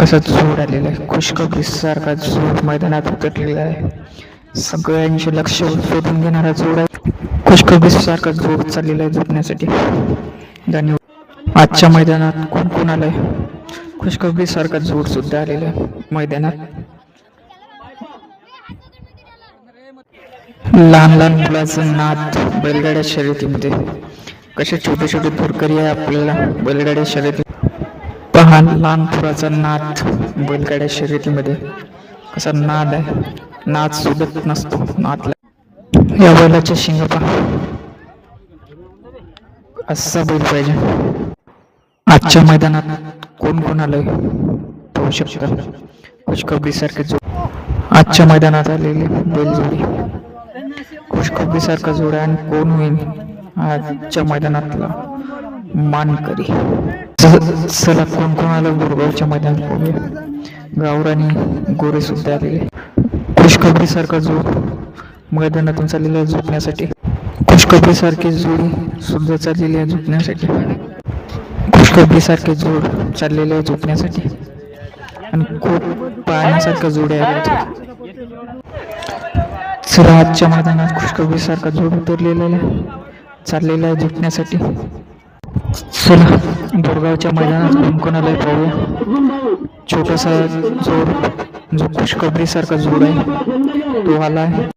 कसा जोर आलेला आहे. खुशखबरी सारखा जोर मैदानात उतरलेला आहे. सगळ्यांचे लक्ष शोधून घेणारा जोर आहे. खुशखबरी सारखा जोर चाललेला आहे झोपण्यासाठी. धन्यवाद. आजच्या मैदानात कोण कोण आलंय? आहे सारखा जोर सुद्धा आलेला आहे मैदानात. लहान लहान मुलाचं नात बैलगाड्या शर्यतीमध्ये. कसे छोटे छोटे फुरकरी आहे आपल्याला बैलगाड्या शर्यती लहान पुराचा नाद बैलगाड्या शर्यतीमध्ये. कसा नाद आहे. नाद सोडत नसतो. नादला. या बैलाच्या शिंगपा. असा बैल पाहिजे. आजच्या मैदानात कोण कोण आलं पाहू शकता. खुशखबरीसारखे जो आजच्या मैदानात आलेली बैलजोडी. खुशखबरीसारखा जोडा आणि कोण होईल आजच्या मैदानातला मानकरी चला कोण कोण आलं गुरगावच्या मैदानात बघूया गावरानी गोरे सुद्धा आलेले. खुशखबरीसारखा जोड मैदानातून चाललेला आहे झोपण्यासाठी. खुशखबरीसारखी जोडी सुद्धा चाललेली आहे झोपण्यासाठी. खुशखबरीसारखे जोड चाललेले आहे झोपण्यासाठी. आणि खूप पाहण्यासारखं जोड्या आहेत चला आजच्या मैदानात खुशखबरीसारखा जोड उतरलेला आहे. चाललेला आहे झोपण्यासाठी. चला बोरगावच्या मैदानात कोण पाहूया छोटासा जोड जो खुशखबरीसारखा जोड आहे तो आला आहे